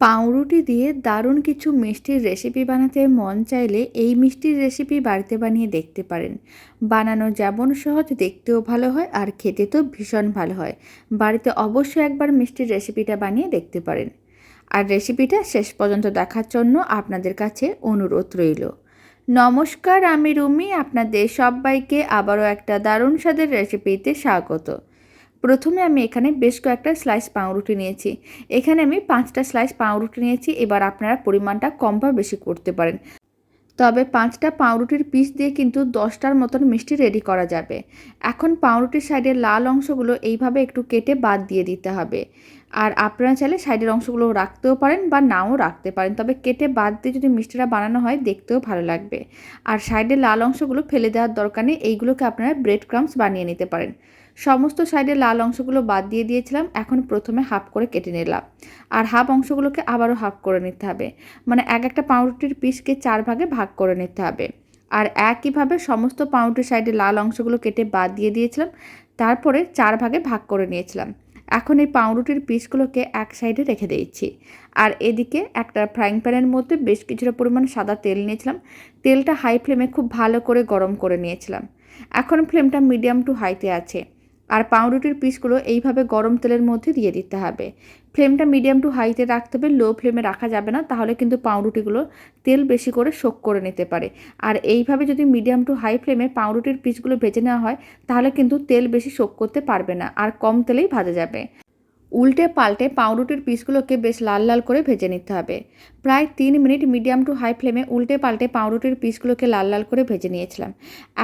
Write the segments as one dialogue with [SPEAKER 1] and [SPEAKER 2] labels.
[SPEAKER 1] পাউরুটি দিয়ে দারুণ কিছু মিষ্টির রেসিপি বানাতে মন চাইলে এই মিষ্টির রেসিপি বাড়িতে বানিয়ে দেখতে পারেন। বানানো যেমন সহজ, দেখতেও ভালো হয় আর খেতে তো ভীষণ ভালো হয়। বাড়িতে অবশ্যই একবার মিষ্টির রেসিপিটা বানিয়ে দেখতে পারেন। আর রেসিপিটা শেষ পর্যন্ত দেখার জন্য আপনাদের কাছে অনুরোধ রইল। নমস্কার, আমি রুমি। আপনাদের সবাইকে আবারও একটা দারুণ স্বাদের রেসিপিতে স্বাগত। প্রথমে আমি এখানে বেশ কয়েকটা স্লাইস পাউরুটি নিয়েছি। এখানে আমি পাঁচটা স্লাইস পাউরুটি নিয়েছি, এবার আপনারা পরিমাণটা কম বা বেশি করতে পারেন। তবে পাঁচটা পাউরুটির পিস দিয়ে কিন্তু দশটার মতন মিষ্টি রেডি করা যাবে। এখন পাউরুটির সাইডের লাল অংশগুলো এইভাবে একটু কেটে বাদ দিয়ে দিতে হবে। আর আপনারা চাইলে সাইডের অংশগুলো রাখতেও পারেন বা নাও রাখতে পারেন, তবে কেটে বাদ দিয়ে যদি মিষ্টিটা বানানো হয় দেখতেও ভালো লাগবে। আর সাইডের লাল অংশগুলো ফেলে দেওয়ার দরকার নেই, এইগুলোকে আপনারা ব্রেড ক্রামস বানিয়ে নিতে পারেন। সমস্ত সাইডে লাল অংশগুলো বাদ দিয়ে দিয়েছিলাম, এখন প্রথমে হাফ করে কেটে নিলাম। আর হাফ অংশগুলোকে আবারও হাফ করে নিতে হবে। মানে এক একটা পাউরুটির পিসকে চার ভাগে ভাগ করে নিতে হবে। আর একইভাবে সমস্ত পাউরুটির সাইডে লাল অংশগুলো কেটে বাদ দিয়ে দিয়েছিলাম, তারপরে চার ভাগে ভাগ করে নিয়েছিলাম। এখন এই পাউরুটির পিসগুলোকে এক সাইডে রেখে দিয়েছি। আর এদিকে একটা ফ্রাইং প্যানের মধ্যে বেশ কিছুটা পরিমাণ সাদা তেল নিয়েছিলাম। তেলটা হাই ফ্লেমে খুব ভালো করে গরম করে নিয়েছিলাম। এখন ফ্লেমটা মিডিয়াম টু হাইতে আছে। আর পাউরুটির পিসগুলো এইভাবে গরম তেলের মধ্যে দিয়ে দিতে হবে। ফ্লেমটা মিডিয়াম টু হাইতে রাখতে হবে, লো ফ্লেমে রাখা যাবে না, তাহলে কিন্তু পাউরুটিগুলো তেল বেশি করে শোক করে নিতে পারে। আর এইভাবে যদি মিডিয়াম টু হাই ফ্লেমে পাউরুটির পিসগুলো ভেজে নেওয়া হয়, তাহলে কিন্তু তেল বেশি শোক করতে পারবে না, আর কম তেলেই ভাজা যাবে। উল্টে পাল্টে পাউরুটির পিসগুলোকে বেশ লাল লাল করে ভেজে নিতে হবে। প্রায় তিন মিনিট মিডিয়াম টু হাই ফ্লেমে উল্টে পাল্টে পাউরুটির পিসগুলোকে লাল লাল করে ভেজে নিয়েছিলাম।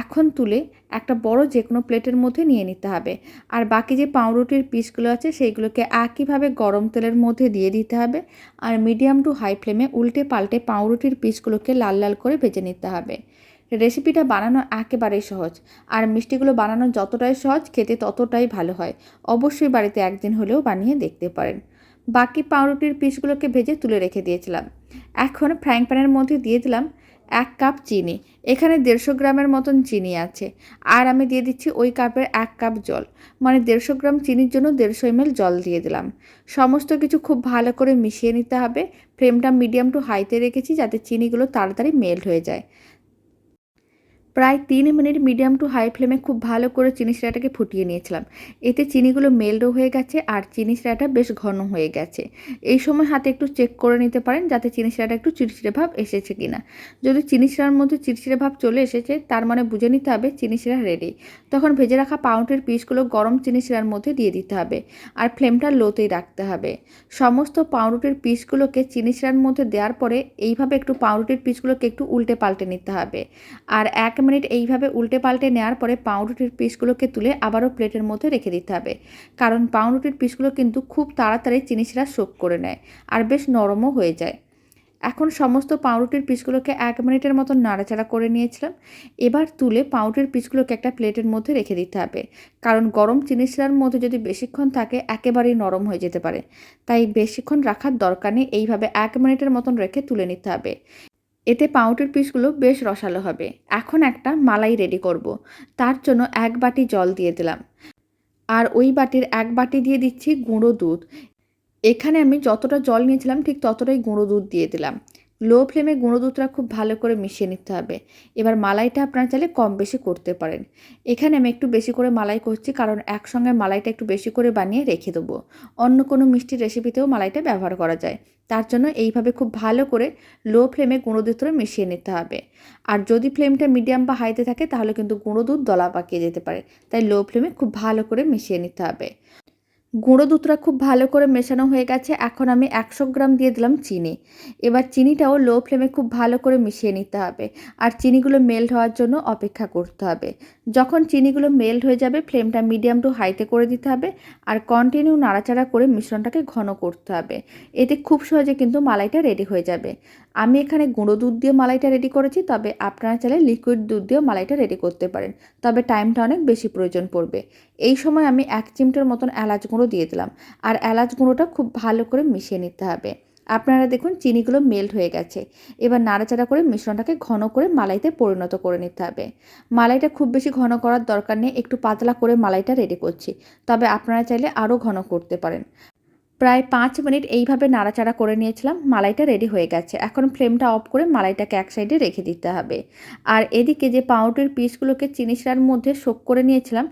[SPEAKER 1] এখন তুলে একটা বড় যে কোনো প্লেটের মধ্যে নিয়ে নিতে হবে। আর বাকি যে পাউরুটির পিসগুলো আছে, সেইগুলোকে একইভাবে গরম তেলের মধ্যে দিয়ে দিতে হবে। আর মিডিয়াম টু হাই ফ্লেমে উল্টে পাল্টে পাউরুটির পিসগুলোকে লাল লাল করে ভেজে নিতে হবে। রেসিপিটা বানানো একেবারেই সহজ। আর মিষ্টিগুলো বানানো যতটাই সহজ, খেতে ততটাই ভালো হয়। অবশ্যই বাড়িতে একদিন হলেও বানিয়ে দেখতে পারেন। বাকি পাউরুটির পিসগুলোকে ভেজে তুলে রেখে দিয়েছিলাম। এখন ফ্রাইং প্যানের মধ্যে দিয়ে দিলাম এক কাপ চিনি। এখানে দেড়শো গ্রামের মতন চিনি আছে। আর আমি দিয়ে দিচ্ছি ওই কাপের এক কাপ জল। মানে দেড়শো গ্রাম চিনির জন্য দেড়শো এমএল জল দিয়ে দিলাম। সমস্ত কিছু খুব ভালো করে মিশিয়ে নিতে হবে। ফ্লেমটা মিডিয়াম টু হাইতে রেখেছি যাতে চিনিগুলো তাড়াতাড়ি মেল্ট হয়ে যায়। প্রায় তিন মিনিট মিডিয়াম টু হাই ফ্লেমে খুব ভালো করে চিনি শিরাটাকে ফুটিয়ে নিয়েছিলাম। এতে চিনিগুলো মেল্টও হয়ে গেছে আর চিনি শিরাটা বেশ ঘন হয়ে গেছে। এই সময় হাতে একটু চেক করে নিতে পারেন যাতে চিনি শিরাটা একটু চিরচিরে ভাব এসেছে কিনা। যদি চিনি শিরার মধ্যে চিরচিরে ভাব চলে এসেছে, তার মানে বুঝে নিতে হবে চিনি শিরা রেডি তখন ভেজে রাখা পাউন্ডের পিসগুলো গরম চিনি শিরার মধ্যে দিয়ে দিতে হবে আর ফ্লেমটা লোতেই রাখতে হবে। সমস্ত পাউরুটির পিসগুলোকে চিনি শিরার মধ্যে দেওয়ার পরে এইভাবে একটু পাউরুটির পিসগুলোকে একটু উল্টে পাল্টে নিতে হবে। আর এক মিনিট এইভাবে উল্টে পাল্টে নেওয়ার পরে পাউরুটির পিসগুলোকে তুলে আবারও প্লেটের মধ্যে রেখে দিতে হবে। কারণ পাউরুটির পিসগুলো কিন্তু খুব তাড়াতাড়ি চিনিশিরা শোক করে নেয় আর বেশ নরমও হয়ে যায়। এখন সমস্ত পাউরুটির পিসগুলোকে এক মিনিটের মতো নাড়াচাড়া করে নিয়েছিলাম। এবার তুলে পাউরুটির পিসগুলোকে একটা প্লেটের মধ্যে রেখে দিতে হবে। কারণ গরম চিনিশিরার মধ্যে যদি বেশিক্ষণ থাকে, একেবারেই নরম হয়ে যেতে পারে। তাই বেশিক্ষণ রাখার দরকার নেই, এইভাবে এক মিনিটের মতন রেখে তুলে নিতে হবে। এতে পাউরুটির পিসগুলো বেশ রসালো হবে। এখন একটা মালাই রেডি করব। তার জন্য এক বাটি জল দিয়ে দিলাম। আর ওই বাটির এক বাটি দিয়ে দিচ্ছি গুঁড়ো দুধ। এখানে আমি যতটা জল নিয়েছিলাম ঠিক ততটাই গুঁড়ো দুধ দিয়ে দিলাম। লো ফ্লেমে গুঁড়ো দুধটা খুব ভালো করে মিশিয়ে নিতে হবে। এবার মালাইটা আপনারা চাইলে কম বেশি করতে পারেন। এখানে আমি একটু বেশি করে মালাই করছি, কারণ একসঙ্গে মালাইটা একটু বেশি করে বানিয়ে রেখে দেবো। অন্য কোনো মিষ্টির রেসিপিতেও মালাইটা ব্যবহার করা যায়। তার জন্য এইভাবে খুব ভালো করে লো ফ্লেমে গুঁড়ো দুধটা মিশিয়ে নিতে হবে। আর যদি ফ্লেমটা মিডিয়াম বা হাইতে থাকে, তাহলে কিন্তু গুঁড়ো দুধ দলা পাকিয়ে যেতে পারে। তাই লো ফ্লেমে খুব ভালো করে মিশিয়ে নিতে হবে। গুঁড়ো দুধটা খুব ভালো করে মেশানো হয়ে গেছে। এখন আমি একশো গ্রাম দিয়ে দিলাম চিনি। এবার চিনিটাও লো ফ্লেমে খুব ভালো করে মিশিয়ে নিতে হবে। আর চিনিগুলো মেল্ট হওয়ার জন্য অপেক্ষা করতে হবে। যখন চিনিগুলো মেল্ট হয়ে যাবে, ফ্লেমটা মিডিয়াম টু হাইতে করে দিতে হবে। আর কন্টিনিউ নাড়াচাড়া করে মিশ্রণটাকে ঘন করতে হবে। এতে খুব সহজে কিন্তু মালাইটা রেডি হয়ে যাবে। আমি এখানে গুঁড়ো দুধ দিয়ে মালাইটা রেডি করেছি, তবে আপনারা চাইলে লিকুইড দুধ দিয়েও মালাইটা রেডি করতে পারেন, তবে টাইমটা অনেক বেশি প্রয়োজন পড়বে। এই সময় আমি এক চিমটের মতন এলাচ গুঁড়ো দিয়ে দিলাম, আর এলাচ গুঁড়োটা খুব ভালো করে মিশিয়ে নিতে হবে। আপনারা দেখুন চিনিগুলো মেল্ট হয়ে গেছে, এবার নাড়াচাড়া করে মিশ্রণটাকে ঘন করে মালাইতে পরিণত করে নিতে হবে। মালাইটা খুব বেশি ঘন করার দরকার নেই, একটু পাতলা করে মালাইটা রেডি করছি, তবে আপনারা চাইলে আরও ঘন করতে পারেন। প্রায় পাঁচ মিনিট এইভাবে নাড়াচাড়া করে নিয়েছিলাম, মালাইটা রেডি হয়ে গেছে। এখন ফ্লেমটা অফ করে মালাইটাকে এক সাইডে রেখে দিতে হবে। আর এদিকে যে পাউরুটির পিসগুলোকে চিনি শিরার মধ্যে শোক করে নিয়েছিলাম,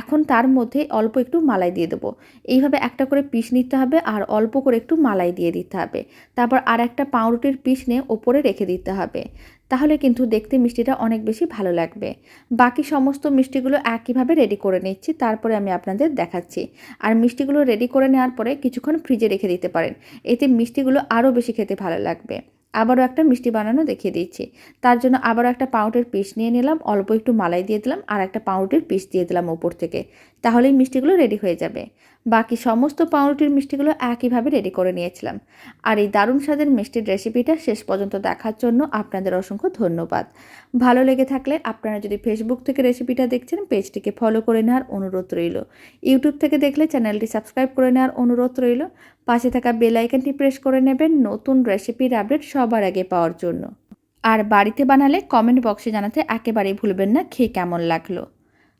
[SPEAKER 1] এখন তার মধ্যে অল্প একটু মালাই দিয়ে দেবো। এইভাবে একটা করে পিস নিতে হবে আর অল্প করে একটু মালাই দিয়ে দিতে হবে। তারপর আর একটা পাউরুটির পিস নিয়ে ওপরে রেখে দিতে হবে। তাহলে কিন্তু দেখতে মিষ্টিটা অনেক বেশি ভালো লাগবে। বাকি সমস্ত মিষ্টিগুলো একইভাবে রেডি করে নিচ্ছি, তারপরে আমি আপনাদের দেখাচ্ছি। আর মিষ্টিগুলো রেডি করে নেওয়ার পরে কিছুক্ষণ ফ্রিজে রেখে দিতে পারেন, এতে মিষ্টিগুলো আরও বেশি খেতে ভালো লাগবে। আবারও একটা মিষ্টি বানানো দেখিয়ে দিচ্ছি। তার জন্য আবারও একটা পাউরুটির পিস নিয়ে নিলাম, অল্প একটু মালাই দিয়ে দিলাম, আর একটা পাউরুটির পিস দিয়ে দিলাম ওপর থেকে। তাহলেই মিষ্টিগুলো রেডি হয়ে যাবে। বাকি সমস্ত পাউরুটির মিষ্টিগুলো একইভাবে রেডি করে নিয়েছিলাম। আর এই দারুণ স্বাদের মিষ্টির রেসিপিটা শেষ পর্যন্ত দেখার জন্য আপনাদের অসংখ্য ধন্যবাদ। ভালো লেগে থাকলে আপনারা যদি ফেসবুক থেকে রেসিপিটা দেখছেন পেজটিকে ফলো করে নেওয়ার অনুরোধ রইল। ইউটিউব থেকে দেখলে চ্যানেলটি সাবস্ক্রাইব করে নেওয়ার অনুরোধ রইল। পাশে থাকা বেল আইকনটি প্রেস করে নেবেন নতুন রেসিপির আপডেট সবার আগে পাওয়ার জন্য। আর বাড়িতে বানালে কমেন্ট বক্সে জানাতে একেবারেই ভুলবেন না, খেয়ে কেমন লাগল?